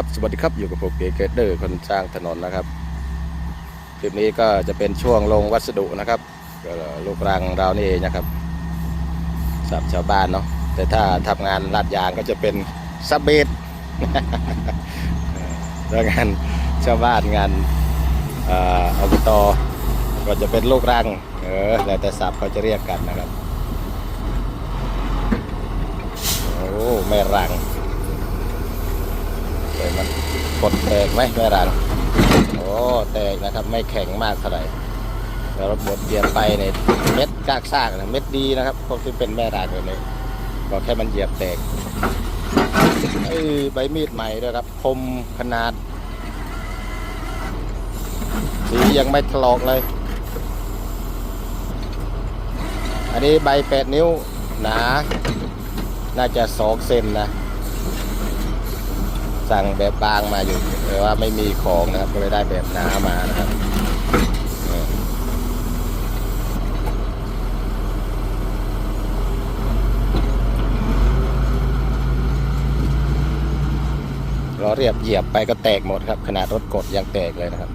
ครับ สวัสดีครับ อยู่กับผมเกเกเดอร์คนสร้างถนนนะครับ คลิปนี้ก็จะเป็นช่วงลงวัสดุนะครับลูกรังเรานี่เองนะครับสับชาวบ้านเนาะ แต่ถ้าทำงานลาดยางก็จะเป็นซับเบดแล้วงานชาวบ้านงานอ่อบตก็จะเป็นลูกรัง เออ แล้วแต่ศัพท์เขาจะเรียกกันนะครับ โอ้แม่รัง เดี๋ยมันกดแตกไหมแม่รังโอ้แตกนะครับไม่แข็งมากเท่าไหร่แล้วรถบดเหยียบไปเนี่ยเม็ดกากซากนะเม็ดดีนะครับพวกที่เป็นแม่รังแบบนี้ก็แค่มันเหยียบแตกไอ้ใบมีดใหม่ด้วยครับ คมขนาดสียังไม่ถลอกเลย อันนี้ใบแปดนิ้วหนา น่าจะสองเซนนะ สั่งแบบบางมาอยู่แต่ว่าไม่มีของนะครับก็เลยได้แบบหนามานะครับเออล้อเรียบเหยียบไปก็แตกหมดครับ ขนาดรถกดยังแตกเลยนะครับ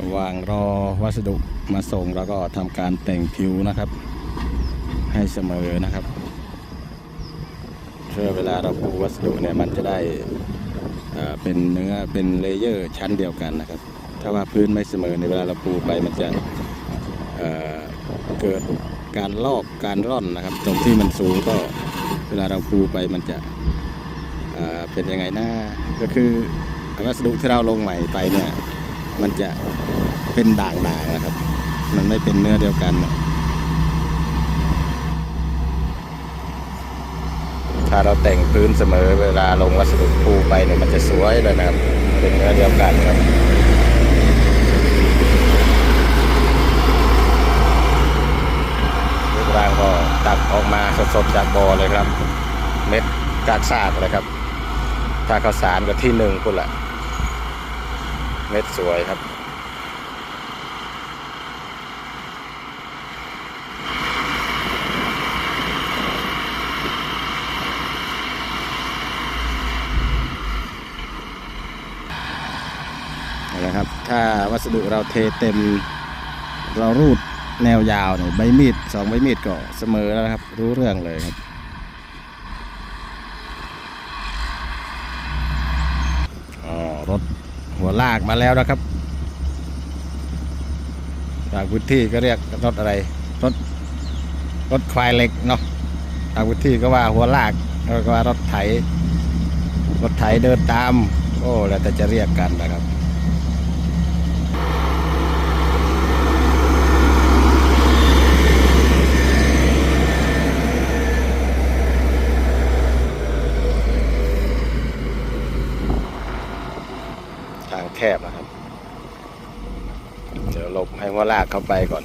ระห ว่างรอวัสดุมาส่งแล้วก็ทำการแต่งผิวนะครับ ให้เสมอนะครับเพื่อเวลาเราปูวัสดุเนี่ยมันจะได้เอ่อเป็นเนื้อเป็นเลเยอร์ชั้นเดียวกันนะครับ ถ้าว่าพื้นไม่เสมอในเวลาเราปูไปมันจะเอ่อเกิดการลอกการร่อนนะครับ ตรงที่มันสูงก็เวลาเราปูไปมันจะเอ่อเป็นยังไงนะก็คือวัสดุที่เราลงใหม่ไปเนี่ย มันจะเป็นด่างๆนะครับ มันไม่เป็นเนื้อเดียวกันนะถ้าเราแต่งพื้นเสมอเวลาลงวัสดุปูไปเนี่ยมันจะสวยเลยนะครับ เป็นเนื้อเดียวกันครับลูกรางก็ตักออกมาสดๆจากบ่อเลยครับ เม็ดกากซากเลยครับ ถ้าข้าวสารก็ที่หนึ่งคุณละ เม็ดสวยครับ นะครับ ถ้าวัสดุเราเทเต็ม เรารูดแนวยาวเนี่ยใบมีดสองใบมีดก็เสมอแล้วนะครับ รู้เรื่องเลยครับ อ๋อ รถหัว ลากมาแล้วนะครับจางพื้นที่ก็เรียกรถอะไรรถรถควายเหล็กเนาะทางพื้นที่ก็ว่าหัวลากก็ว่ารถไถ รถไถเดินตาม โอ้ แล้วแต่จะเรียกกันนะครับ ทางแคบนะครับ เดี๋ยว หลบให้หัวลากเข้าไปก่อน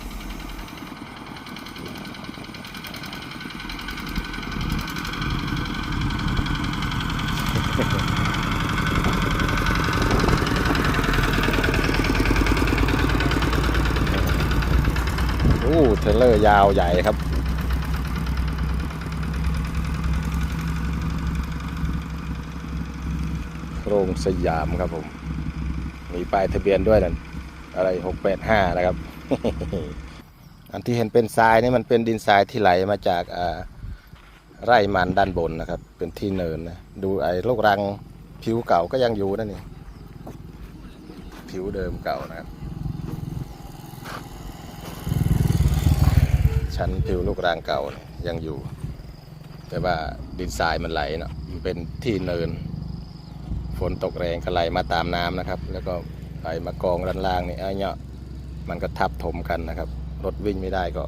โอ้เทเลอร์ยาวใหญ่ครับโรงสยามครับผม มีป้ายทะเบียนด้วยนั่น อะไรหกแปดห้านะครับ อันที่เห็นเป็นทรายนี่มันเป็นดินทรายที่ไหลมาจากไร่มันด้านบนนะครับ เป็นที่เนินนะดูไอ้ลูกรังผิวเก่าก็ยังอยู่นั่นนี่ผิวเดิมเก่านะครับ ชั้นผิวลูกรังเก่ายยังอยู่ แต่ว่าดินทรายมันไหลเนาะมันเป็นที่เนิน ฝนตกแรงก็ไหลมาตามน้ำนะครับ แล้วก็ ไหลมากองด้านล่างนี่ไอ้เนาะมันก็ทับถมกันนะครับ รถวิ่งไม่ได้ก็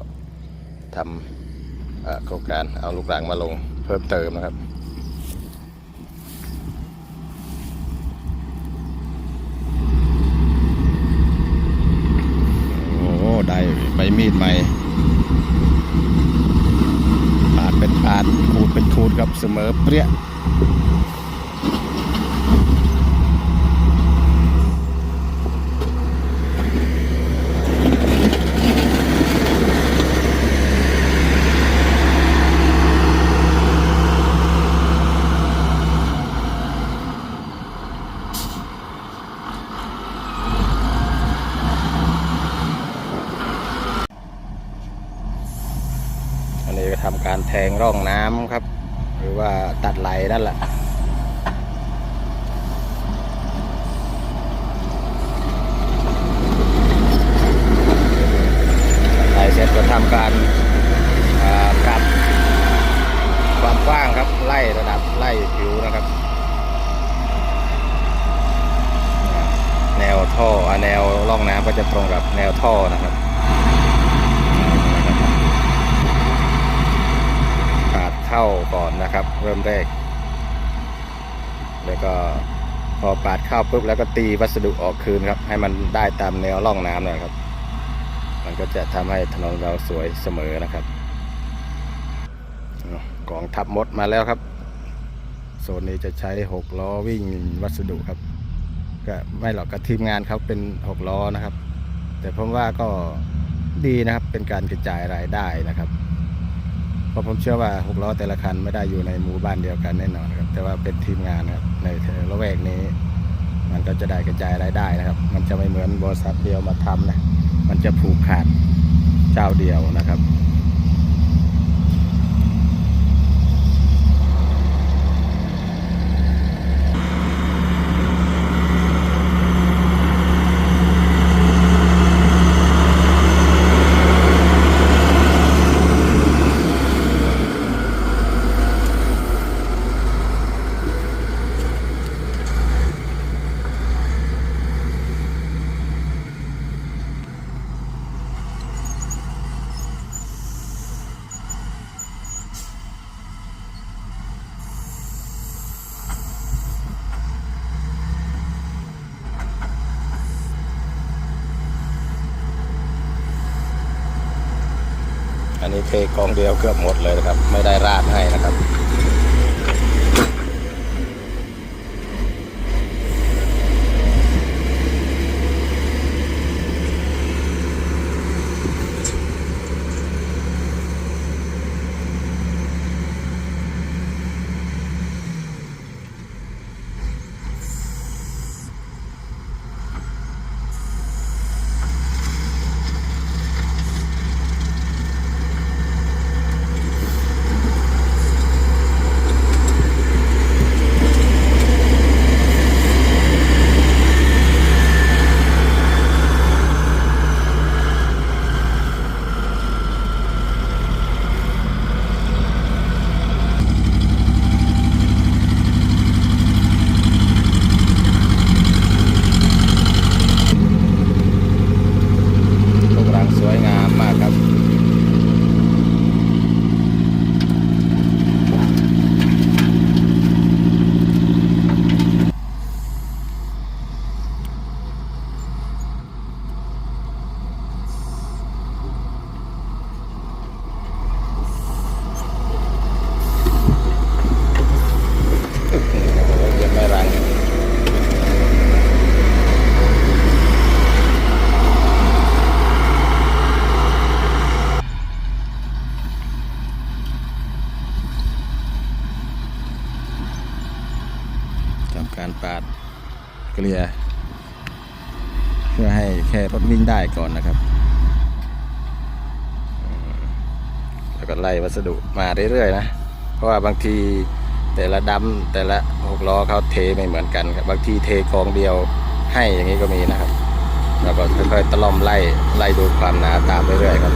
ทำอ่อโครงการเอาลูกรังมาลงเพิ่มเติมนะครับโอ้ได้ใบมีดใหม่ปาดเป็นปาดขูดเป็นขูดครับเสมอเปรี้ย ทำ การแทงร่องน้ำครับ หรือว่าตัดไหลนั่นแหละไหลเสร็จก็ทำการกัดความกว้างครับไล่ระดับไล่ผิวนะครับ แนวท่อแนวร่องน้ำก็จะตรงกับแนวท่อนะครับปาด เข้าก่อนนะครับ เริ่มแรก แล้วก็พอปาดเข้าปุ๊บแล้วก็ตีวัสดุออกคืนครับ ให้มันได้ตามแนวร่องน้ำนะครับ มันก็จะทำให้ถนนเราสวยเสมอนะครับเอากองทับมดมาแล้วครับโซนนี้จะใช้หกล้อวิ่งวัสดุครับ ก็ไม่หรอกกับทีมงานเขาเป็นหกล้อนะครับ แต่ผมว่าก็ดีนะครับเป็นการกระจายรายได้นะครับ ราะผมเชื่อว่าหกล้อแต่ละคันไม่ได้อยู่ในหมู่บ้านเดียวกันแน่นอนครับแต่ว่าเป็นทีมงานครับในละแวกนี้ มันก็จะได้กระจายรายได้นะครับ มันจะไม่เหมือนบริษัทเดียวมาทำนะมันจะผูกขาดเจ้าเดียวนะครับ อันนี้เทกองเดียวเกือบหมดเลยนะครับ ไม่ได้ราดให้นะครับ ลูกรังสวยงามมากครับ เยังไม่รัง ทำ การปาดเกลียเพื่อให้แค่รถวิ่งได้ก่อนนะครับ แล้วก็ไล่วัสดุมาเรื่อยๆนะ เพราะว่าบางทีแต่ละดำแต่ละหกล้อเขาเทไม่เหมือนกันครับ บางทีเทกองเดียวให้อย่างนี้ก็มีนะครับ แล้วก็ค่อยๆตะล่อมไล่ไล่ดูความหนาตามเรื่อยๆครับ